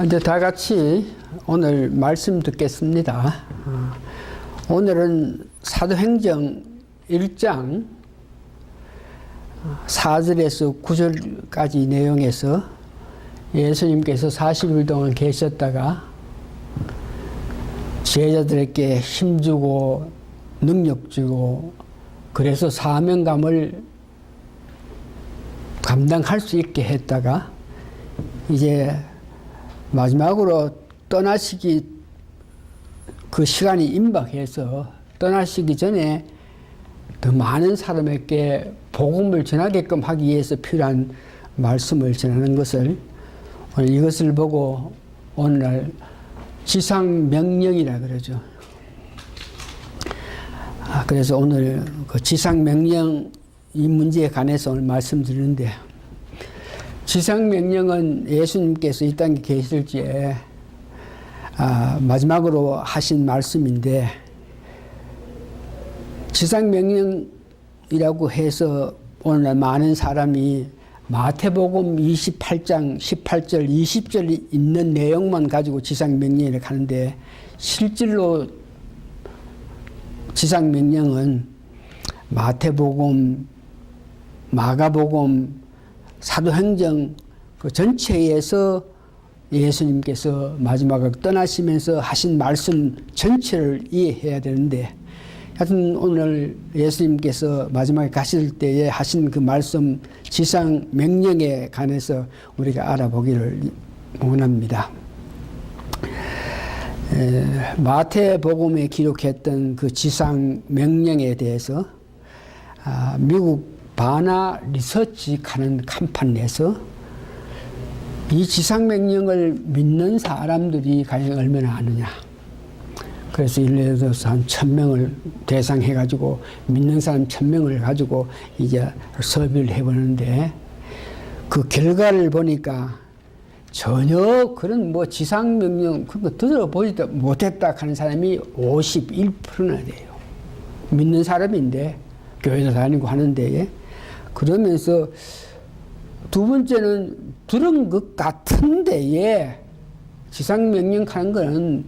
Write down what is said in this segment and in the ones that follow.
자, 이제 다 같이 오늘 말씀 듣겠습니다. 어, 오늘은 사도행정 1장 4절에서 9절까지 내용에서 예수님께서 40일 동안 계셨다가 제자들에게 힘주고 능력 주고 그래서 사명감을 감당할 수 있게 했다가 이제 마지막으로 떠나시기 그 시간이 임박해서 떠나시기 전에 더 많은 사람에게 복음을 전하게끔 하기 위해서 필요한 말씀을 전하는 것을 오늘 이것을 보고 오늘날 지상 명령이라 그러죠. 아, 그래서 오늘 그 지상 명령 이 문제에 관해서 오늘 말씀드리는데 지상 명령은 예수님께서 이 땅에 계실 때 아, 마지막으로 하신 말씀인데 지상 명령이라고 해서 오늘날 많은 사람이 마태복음 28장 18절 20절 있는 내용만 가지고 지상 명령을 가는데 실질로 지상 명령은 마태복음 마가복음 사도행정 그 전체에서 예수님께서 마지막에 떠나시면서 하신 말씀 전체를 이해해야 되는데 하여튼 오늘 예수님께서 마지막에 가실 때에 하신 그 말씀 지상 명령에 관해서 우리가 알아보기를 원합니다. 에, 마태복음에 기록했던 그 지상 명령에 대해서 아, 미국 바나 리서치 하는 간판 내서 이 지상 명령을 믿는 사람들이 과연 얼마나 아느냐. 그래서 예를 들어서 한 천명을 대상해가지고 믿는 사람 천명을 가지고 이제 서비를 해보는데 그 결과를 보니까 전혀 그런 뭐 지상 명령 그런 거 들어보지도 못했다 하는 사람이 51%나 돼요. 믿는 사람인데 교회도 다니고 하는데 그러면서 두 번째는 들은 것 같은데에 지상 명령 하는 거는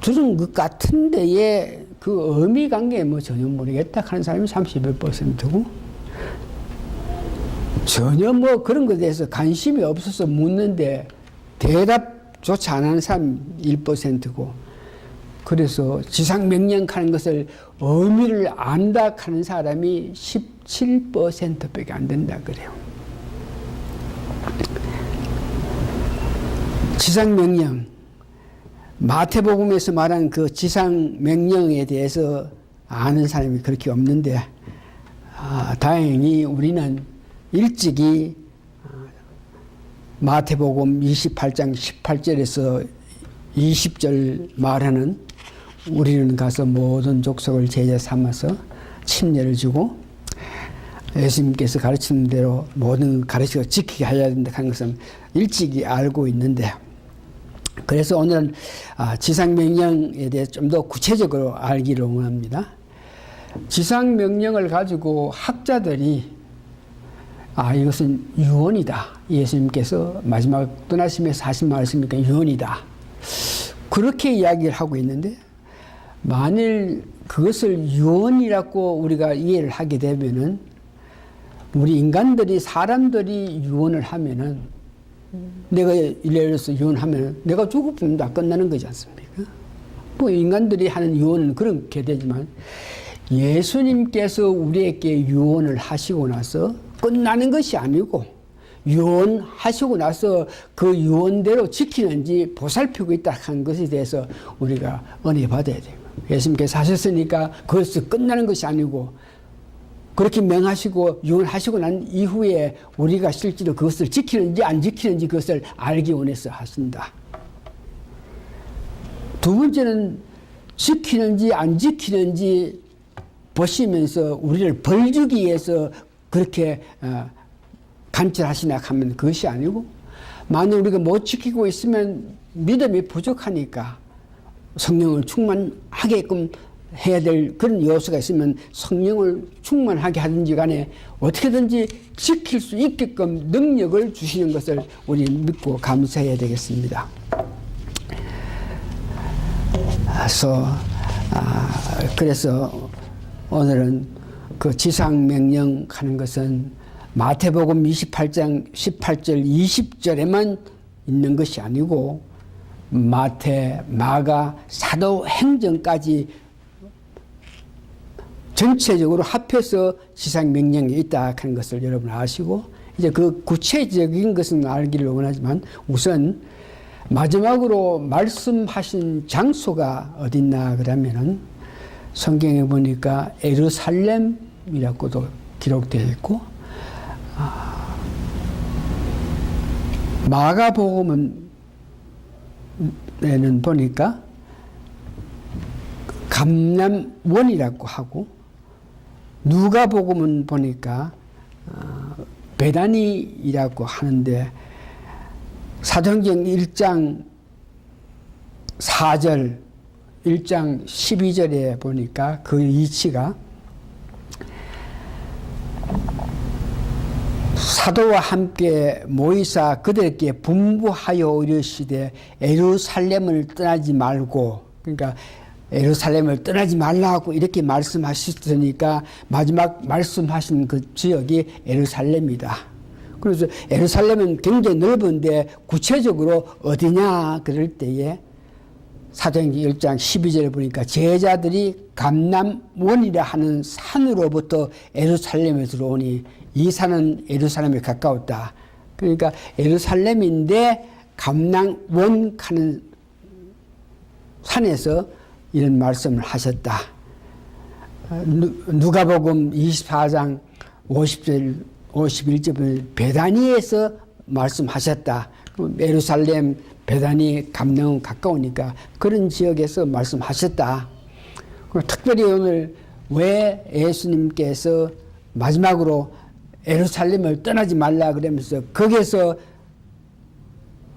들은 것 같은데에 그 의미 관계 뭐 전혀 모르겠다 하는 사람이 31%고 전혀 뭐 그런 것에 대해서 관심이 없어서 묻는데 대답조차 안 하는 사람 1%고 그래서 지상 명령하는 것을 의미를 안다 하는 사람이 17%밖에 안 된다 그래요. 지상 명령 마태복음에서 말한 그 지상 명령에 대해서 아는 사람이 그렇게 없는데 아, 다행히 우리는 일찍이 마태복음 28장 18절에서 20절 말하는 우리는 가서 모든 족속을 제자 삼아서 침례를 주고 예수님께서 가르치는 대로 모든 가르치고 지키게 해야 된다 하는 것은 일찍이 알고 있는데 그래서 오늘은 아, 지상명령에 대해 좀 더 구체적으로 알기를 원합니다. 지상명령을 가지고 학자들이 아 이것은 유언이다. 예수님께서 마지막 떠나시면서 하신 말씀이니까 유언이다. 그렇게 이야기를 하고 있는데 만일 그것을 유언이라고 우리가 이해를 하게 되면은 우리 인간들이 사람들이 유언을 하면은 내가 예를 들어서 유언하면 내가 죽으면 다 끝나는 거지 않습니까? 뭐 인간들이 하는 유언은 그렇게 되지만 예수님께서 우리에게 유언을 하시고 나서 끝나는 것이 아니고 유언하시고 나서 그 유언대로 지키는지 보살피고 있다 한 것에 대해서 우리가 은혜 받아야 돼요. 예수님께서 하셨으니까 그것이 끝나는 것이 아니고 그렇게 명하시고 유언하시고 난 이후에 우리가 실제로 그것을 지키는지 안 지키는지 그것을 알기 원해서 하신다. 두 번째는 지키는지 안 지키는지 보시면서 우리를 벌 주기 위해서 그렇게 어, 간절하시나 하면 그것이 아니고 만약 우리가 못 지키고 있으면 믿음이 부족하니까 성령을 충만하게끔 해야 될 그런 요소가 있으면 성령을 충만하게 하든지 간에 어떻게든지 지킬 수 있게끔 능력을 주시는 것을 우리 믿고 감사해야 되겠습니다. 그래서 아, 그래서 오늘은 그 지상 명령하는 것은 마태복음 28장 18절 20절에만 있는 것이 아니고 마태, 마가, 사도 행전까지 전체적으로 합해서 지상 명령이 있다 하는 것을 여러분 아시고 이제 그 구체적인 것은 알기를 원하지만 우선 마지막으로 말씀하신 장소가 어딨나 그러면은 성경에 보니까 에루살렘이라고도 기록되어 있고 아, 마가복음은 에는 보니까 감남원이라고 하고 누가 복음은 보니까 어, 베다니이라고 하는데 사도행전 1장 4절 1장 12절에 보니까 그 위치가 사도와 함께 모이사 그들에게 분부하여 이르시되 에루살렘을 떠나지 말고 그러니까 에루살렘을 떠나지 말라고 이렇게 말씀하셨으니까 마지막 말씀하신 그 지역이 에루살렘이다. 그래서 에루살렘은 굉장히 넓은데 구체적으로 어디냐 그럴 때에 사도행전 1장 12절에 보니까 제자들이 감남원이라 하는 산으로부터 에루살렘에 들어오니 이 산은 에루살렘에 가까웠다. 그러니까 에루살렘인데 감남원 하는 산에서 이런 말씀을 하셨다. 누가복음 24장 50절 51절을 베다니에서 말씀하셨다. 예루살렘 베다니 감명은 가까우니까 그런 지역에서 말씀하셨다. 특별히 오늘 왜 예수님께서 마지막으로 예루살렘을 떠나지 말라 그러면서 거기에서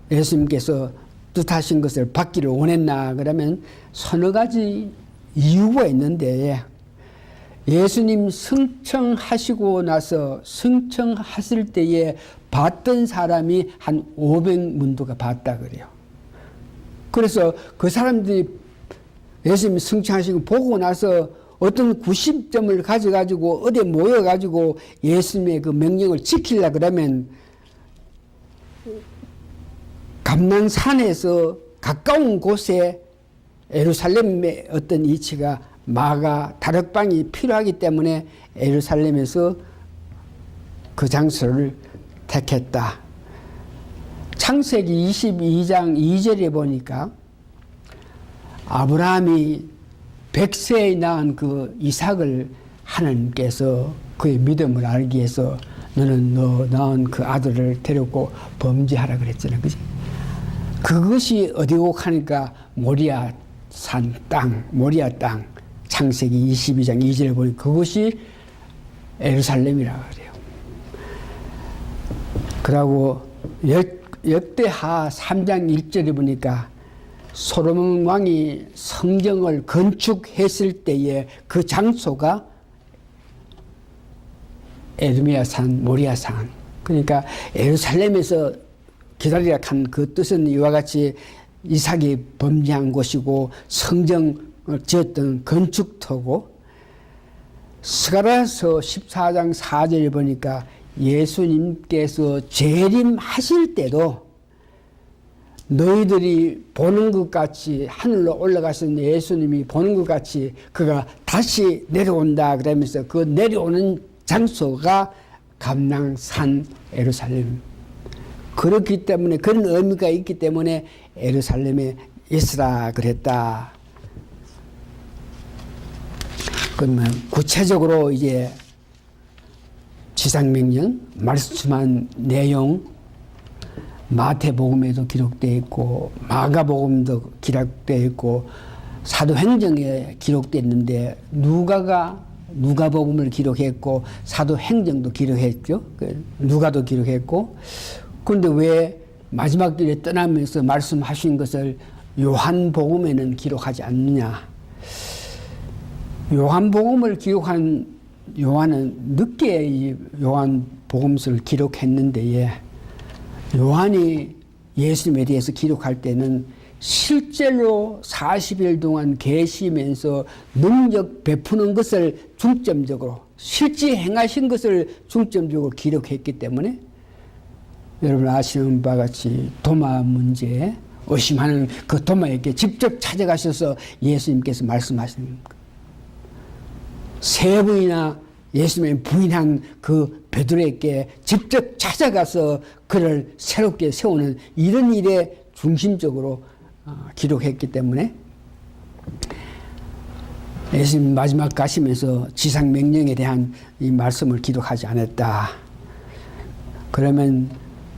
예수님께서 뜻하신 것을 받기를 원했나 그러면 서너 가지 이유가 있는데 예수님 승천하시고 나서 승천하실 때에 봤던 사람이 한 500문도가 봤다 그래요. 그래서 그 사람들이 예수님 승천하시고 보고 나서 어떤 90점을 가져가지고 어디에 모여가지고 예수님의 그 명령을 지키려 그러면 감난산에서 가까운 곳에 에루살렘의 어떤 이치가 마가 다락방이 필요하기 때문에 에루살렘에서 그 장소를 택했다. 창세기 22장 2절에 보니까 아브라함이 백세에 낳은 그 이삭을 하나님께서 그의 믿음을 알기 위해서 너는 너 낳은 그 아들을 데리고 범죄하라 그랬잖아요. 그지? 그것이 어디고 하니까 모리아 산 땅, 모리아 땅, 창세기 22장 2절에 보니 그것이 에루살렘이라 그래요. 그러고 역, 역대하 3장 1절에 보니까 소로몬 왕이 성경을 건축했을 때에 그 장소가 에르미야 산, 모리아 산. 그러니까 에루살렘에서 기다리라 한 그 뜻은 이와 같이 이삭이 범죄한 곳이고 성정을 지었던 건축터고 스가라서 14장 4절에 보니까 예수님께서 재림하실 때도 너희들이 보는 것 같이 하늘로 올라가신 예수님이 보는 것 같이 그가 다시 내려온다 그러면서 그 내려오는 장소가 감낭산 에루살렘 그렇기 때문에 그런 의미가 있기 때문에 에루살렘에 있으라 그랬다. 그러면 구체적으로 이제 지상명령 말씀한 내용 마태복음에도 기록되어 있고 마가복음도 기록되어 있고 사도행정에 기록되어 있는데 누가가 누가복음을 기록했고 사도행정도 기록했죠. 그 누가도 기록했고 그런데 왜 마지막 길에 떠나면서 말씀하신 것을 요한복음에는 기록하지 않느냐? 요한복음을 기록한 요한은 늦게 이 요한복음서를 기록했는데 예. 요한이 예수님에 대해서 기록할 때는 실제로 40일 동안 계시면서 능력 베푸는 것을 중점적으로 실제 행하신 것을 중점적으로 기록했기 때문에 여러분 아시는 바와 같이 도마 문제 의심하는 그 도마에게 직접 찾아가셔서 예수님께서 말씀하시는 겁니다. 세 번이나 예수님의 부인한 그 베드로에게 직접 찾아가서 그를 새롭게 세우는 이런 일에 중심적으로 어, 기록했기 때문에 예수님 마지막 가시면서 지상 명령에 대한 이 말씀을 기록하지 않았다. 그러면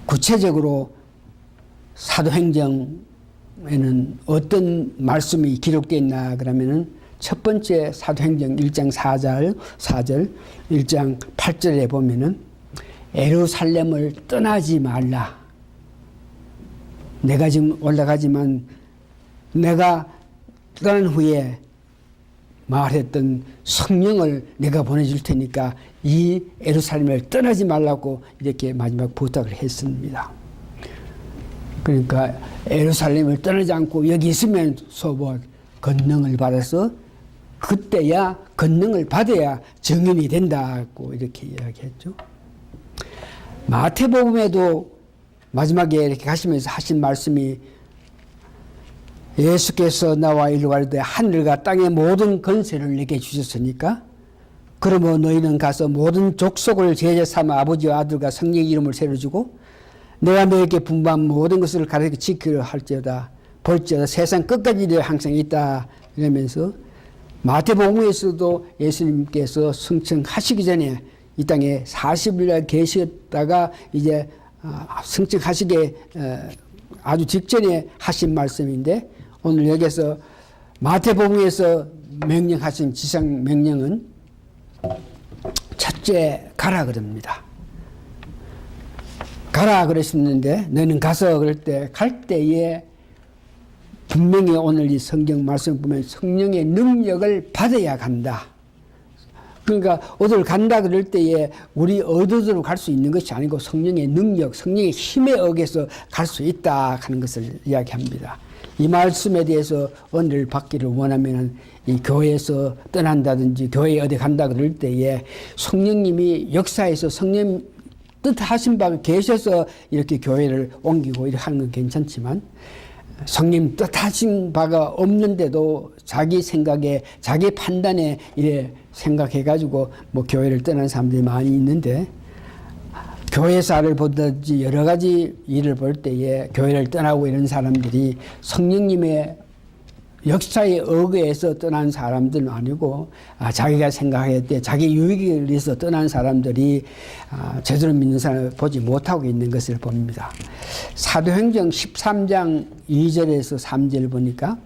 구체적으로 사도행정에는 어떤 말씀이 기록되어 있나 그러면은 첫 번째 사도행정 1장 4절, 4절, 1장 8절에 보면은 에루살렘을 떠나지 말라. 내가 지금 올라가지만 내가 떠난 후에 말했던 성령을 내가 보내줄 테니까 이 에루살렘을 떠나지 말라고 이렇게 마지막 부탁을 했습니다. 그러니까 에루살렘을 떠나지 않고 여기 있으면 소보 권능을 받아서 그때야 권능을 받아야 정인이 된다고 이렇게 이야기했죠. 마태복음에도 마지막에 이렇게 가시면서 하신 말씀이 예수께서 나와 이르 가르되 하늘과 땅의 모든 권세를 내게 주셨으니까 그러면 너희는 가서 모든 족속을 제자 삼아 아버지와 아들과 성령의 이름을 세워주고 내가 너에게 분부한 모든 것을 가르쳐 지키려 할지어다. 볼지어다. 세상 끝까지 너 항상 있다. 이러면서 마태복음에서도 예수님께서 승천하시기 전에 이 땅에 40일 계셨다가 이제 아, 승천하시게 아주 직전에 하신 말씀인데 오늘 여기서 마태복음에서 명령하신 지상 명령은 첫째 가라 그럽니다. 가라 그러셨는데 너는 가서 그럴 때 갈 때에 분명히 오늘 이 성경 말씀 보면 성령의 능력을 받아야 간다. 그러니까 어딜 간다 그럴 때에 우리 어디로 갈 수 있는 것이 아니고 성령의 능력, 성령의 힘에 의해서 갈 수 있다 하는 것을 이야기합니다. 이 말씀에 대해서 은혜를 받기를 원하면은 이 교회에서 떠난다든지 교회에 어디 간다 그럴 때에 성령님이 역사에서 성령 뜻하신 바 계셔서 이렇게 교회를 옮기고 이렇게 하는 건 괜찮지만 성님 뜻하신 바가 없는데도 자기 생각에 자기 판단에 이래 생각해 가지고 뭐 교회를 떠난 사람들이 많이 있는데 교회사를 보든지 여러 가지 일을 볼 때에 교회를 떠나고 이런 사람들이 성령님의 역사에 의거해서 떠난 사람들은 아니고 아, 자기가 생각할 때 자기 유익을 위해서 떠난 사람들이 아, 제대로 믿는 사람을 보지 못하고 있는 것을 봅니다. 사도행정 13장 2절에서 3절 보니까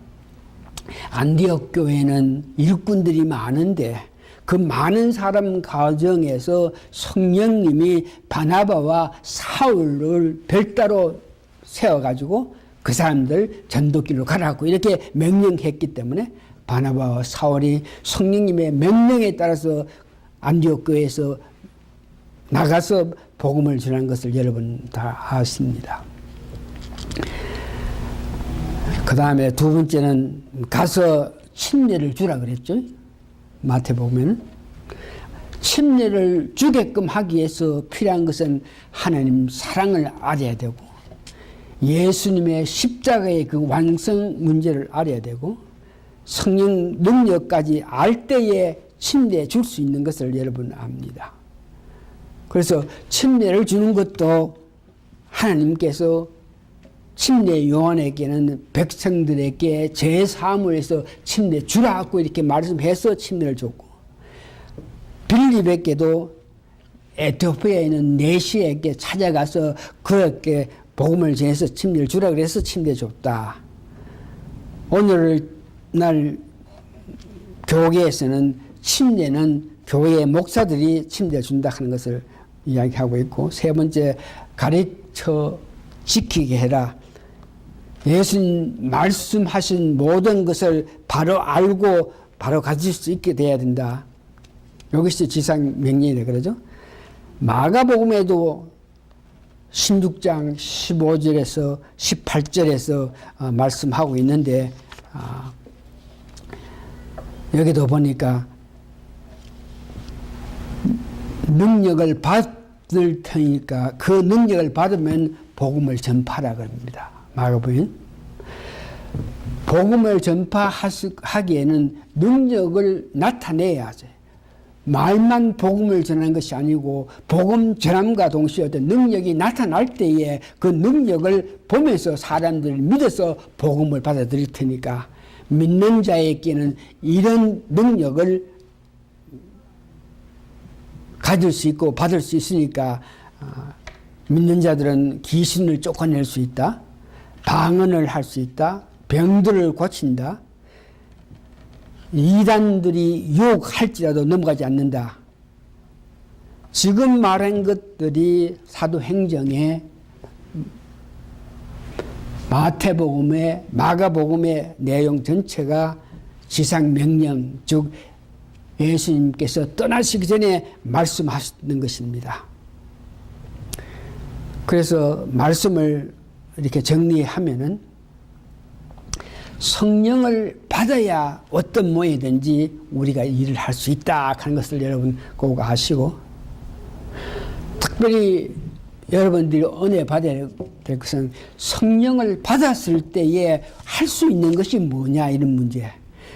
안디옥 교회는 일꾼들이 많은데 그 많은 사람 가정에서 성령님이 바나바와 사울을 별따로 세워가지고 그 사람들 전도길로 가라고 이렇게 명령했기 때문에 바나바와 사울이 성령님의 명령에 따라서 안디옥 교회에서 나가서 복음을 전하는 것을 여러분 다 아십니다. 그 다음에 두 번째는 가서 침례를 주라 그랬죠. 마태복음에는 침례를 주게끔 하기 위해서 필요한 것은 하나님 사랑을 알아야 되고 예수님의 십자가의 그 완성 문제를 알아야 되고 성령 능력까지 알 때에 침례 줄 수 있는 것을 여러분 압니다. 그래서 침례를 주는 것도 하나님께서 침례 요한에게는 백성들에게 제 사무에서 침례 주라고 이렇게 말씀해서 침례를 줬고 빌립에게도 에티오피아에 있는 네시에게 찾아가서 그렇게 복음을 전해서 침례를 주라 그래서 침례 줬다. 오늘날 교계에서는 침례는 교회 목사들이 침례 준다 하는 것을 이야기하고 있고 세 번째 가르쳐 지키게 해라. 예수님 말씀하신 모든 것을 바로 알고 바로 가질 수 있게 돼야 된다. 여기서 지상 명령이래 그러죠. 마가복음에도 16장 15절에서 18절에서 어, 말씀하고 있는데 아, 여기도 보니까 능력을 받을 테니까 그 능력을 받으면 복음을 전파라 그럽니다. 마가복음 복음을 전파하기에는 능력을 나타내야지. 말만 복음을 전하는 것이 아니고 복음 전함과 동시에 어떤 능력이 나타날 때에 그 능력을 보면서 사람들을 믿어서 복음을 받아들일 테니까 믿는 자에게는 이런 능력을 가질 수 있고 받을 수 있으니까 아, 믿는 자들은 귀신을 쫓아낼 수 있다. 방언을 할 수 있다. 병들을 고친다. 이단들이 유혹할지라도 넘어가지 않는다. 지금 말한 것들이 사도행정의 마태복음의 마가복음의 내용 전체가 지상 명령 즉 예수님께서 떠나시기 전에 말씀하셨던 것입니다. 그래서 말씀을 이렇게 정리하면은 성령을 받아야 어떤 모이든지 우리가 일을 할 수 있다 하는 것을 여러분 꼭 아시고 특별히 여러분들이 은혜 받아야 될 것은 성령을 받았을 때에 할 수 있는 것이 뭐냐 이런 문제.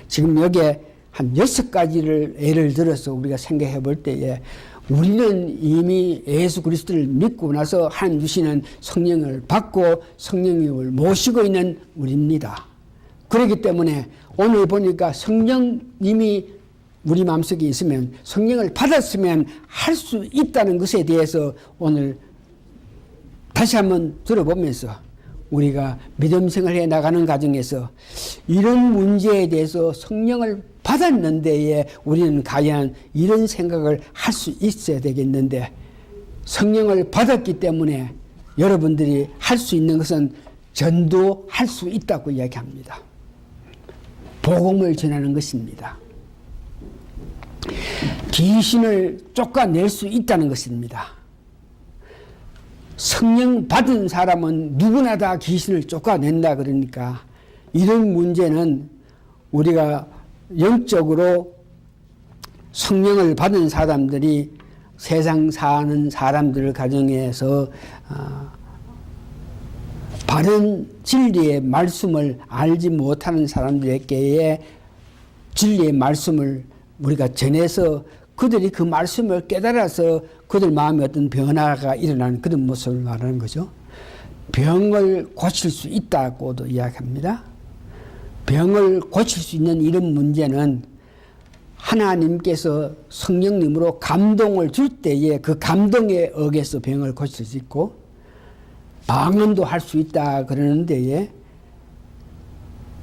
지금 여기에 한 여섯 가지를 예를 들어서 우리가 생각해 볼 때에 우리는 이미 예수 그리스도를 믿고 나서 하나님 주시는 성령을 받고 성령님을 모시고 있는 우리입니다. 그렇기 때문에 오늘 보니까 성령님이 우리 마음속에 있으면 성령을 받았으면 할 수 있다는 것에 대해서 오늘 다시 한번 들어보면서 우리가 믿음 생활해 나가는 과정에서 이런 문제에 대해서 성령을 받았는데에 우리는 과연 이런 생각을 할 수 있어야 되겠는데 성령을 받았기 때문에 여러분들이 할 수 있는 것은 전도할 수 있다고 이야기합니다. 복음을 전하는 것입니다. 귀신을 쫓아낼 수 있다는 것입니다. 성령 받은 사람은 누구나 다 귀신을 쫓아낸다 그러니까 이런 문제는 우리가 영적으로 성령을 받은 사람들이 세상 사는 사람들 가정에서 어, 바른 진리의 말씀을 알지 못하는 사람들에게 진리의 말씀을 우리가 전해서 그들이 그 말씀을 깨달아서 그들 마음에 어떤 변화가 일어나는 그런 모습을 말하는 거죠. 병을 고칠 수 있다고도 이야기합니다. 병을 고칠 수 있는 이런 문제는 하나님께서 성령님으로 감동을 줄 때에 그 감동에 의해서 병을 고칠 수 있고 방언도 할 수 있다 그러는 데에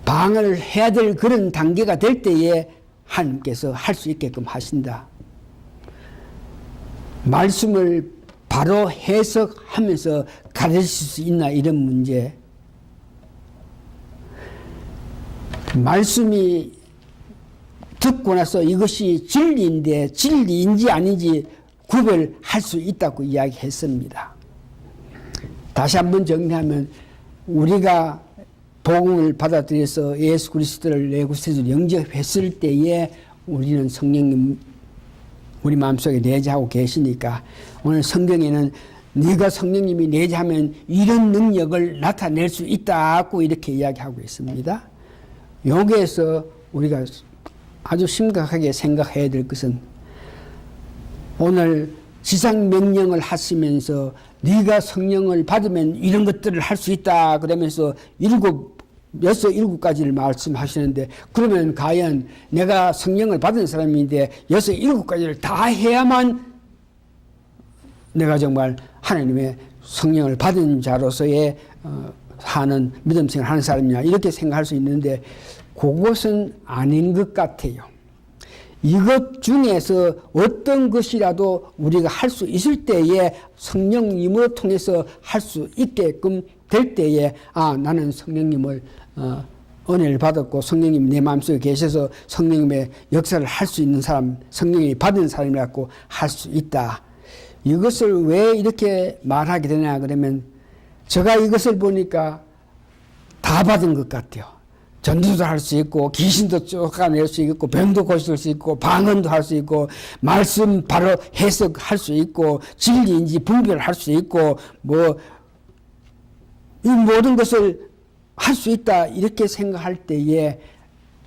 방언을 해야 될 그런 단계가 될 때에 하나님께서 할 수 있게끔 하신다. 말씀을 바로 해석하면서 가르칠 수 있나 이런 문제. 말씀이 듣고 나서 이것이 진리인데 진리인지 아닌지 구별할 수 있다고 이야기했습니다. 다시 한번 정리하면 우리가 복음을 받아들여서 예수 그리스도를 내 구세주로 영접했을 때에 우리는 성령님 우리 마음속에 내재하고 계시니까 오늘 성경에는 네가 성령님이 내재하면 이런 능력을 나타낼 수 있다고 이렇게 이야기하고 있습니다. 여기에서 우리가 아주 심각하게 생각해야 될 것은 오늘 지상 명령을 하시면서 네가 성령을 받으면 이런 것들을 할 수 있다 그러면서 일곱 여섯 일곱 가지를 말씀하시는데 그러면 과연 내가 성령을 받은 사람인데 여섯 일곱 가지를 다 해야만 내가 정말 하나님의 성령을 받은 자로서의 어, 하는 믿음 생활 하는 사람이냐 이렇게 생각할 수 있는데 그것은 아닌 것 같아요. 이것 중에서 어떤 것이라도 우리가 할 수 있을 때에 성령님을 통해서 할 수 있게끔 될 때에 아 나는 성령님을 어, 은혜를 받았고 성령님 내 마음속에 계셔서 성령님의 역사를 할 수 있는 사람, 성령이 받은 사람이라고 할 수 있다. 이것을 왜 이렇게 말하게 되냐 그러면 제가 이것을 보니까 다 받은 것 같아요. 전도도 할 수 있고 귀신도 쫓아낼 수 있고 병도 고칠 수 있고 방언도 할 수 있고 말씀 바로 해석할 수 있고 진리인지 분별할 수 있고 뭐 이 모든 것을 할 수 있다 이렇게 생각할 때에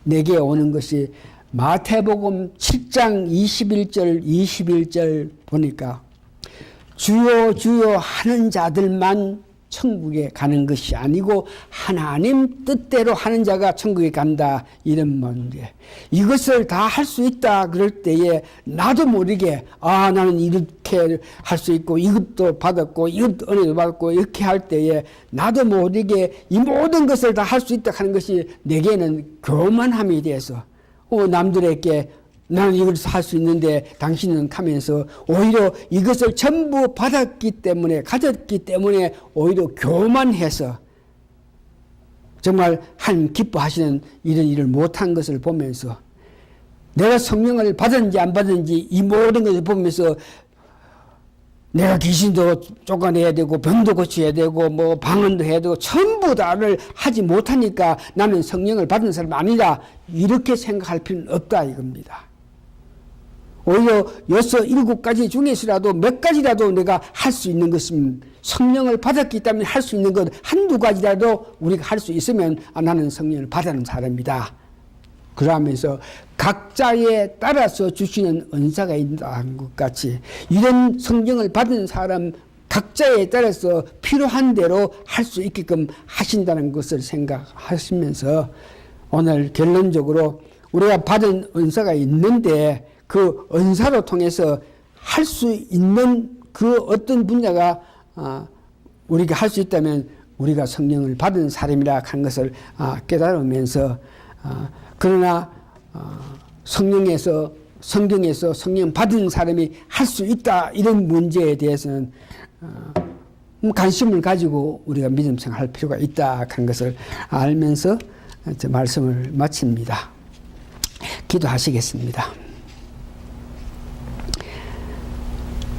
내게 오는 것이 마태복음 7장 21절 21절 보니까 주여 주여 하는 자들만 천국에 가는 것이 아니고 하나님 뜻대로 하는 자가 천국에 간다. 이런 말인데 이것을 다 할 수 있다 그럴 때에 나도 모르게 아 나는 이렇게 할 수 있고 이것도 받았고 이것도 은혜도 받았고 이렇게 할 때에 나도 모르게 이 모든 것을 다 할 수 있다 하는 것이 내게는 교만함이 돼서 어, 남들에게 나는 이걸 할수 있는데 당신은 하면서 오히려 이것을 전부 받았기 때문에 가졌기 때문에 오히려 교만해서 정말 한 기뻐하시는 이런 일을 못한 것을 보면서 내가 성령을 받았는지 안 받았는지 이 모든 것을 보면서 내가 귀신도 쫓아내야 되고 병도 고쳐야 되고 뭐 방언도 해야 되고 전부 다를 하지 못하니까 나는 성령을 받은 사람 아니다 이렇게 생각할 필요는 없다 이겁니다. 오히려 여섯 일곱 가지 중에서라도 몇 가지라도 내가 할 수 있는 것은 성령을 받았기 때문에 할 수 있는 것 한두 가지라도 우리가 할 수 있으면 아, 나는 성령을 받은 사람이다. 그러면서 각자에 따라서 주시는 은사가 있다는 것 같이 이런 성령을 받은 사람 각자에 따라서 필요한 대로 할 수 있게끔 하신다는 것을 생각하시면서 오늘 결론적으로 우리가 받은 은사가 있는데 그 은사로 통해서 할 수 있는 그 어떤 분야가 아, 우리가 할 수 있다면 우리가 성령을 받은 사람이라 하는 것을 아, 깨달으면서 아, 그러나 성령에서 성경에서 성령 받은 사람이 할 수 있다 이런 문제에 대해서는 음, 관심을 가지고 우리가 믿음 생활할 필요가 있다 하는 것을 알면서 말씀을 마칩니다. 기도하시겠습니다.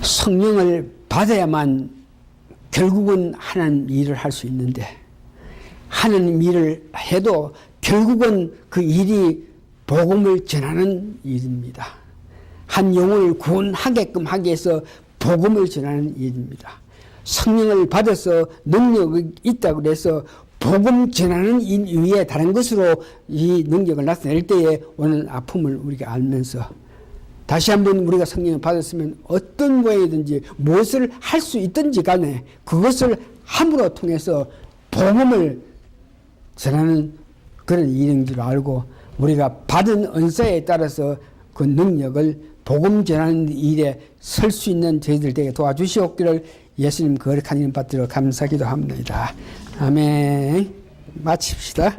성령을 받아야만 결국은 하나님 일을 할 수 있는데 하나님 일을 해도 결국은 그 일이 복음을 전하는 일입니다. 한 영혼을 구원하게끔 하기 위해서 복음을 전하는 일입니다. 성령을 받아서 능력이 있다고 그래서 복음 전하는 일 위에 다른 것으로 이 능력을 나타낼 때에 오는 아픔을 우리가 알면서 다시 한번 우리가 성령을 받았으면 어떤 모양이든지 무엇을 할 수 있든지 간에 그것을 함으로 통해서 복음을 전하는 그런 일인 줄 알고 우리가 받은 은사에 따라서 그 능력을 복음 전하는 일에 설 수 있는 저희들 에게 도와주시옵기를 예수님 거룩한 이름 받들어 감사기도 합니다. 아멘. 마칩시다.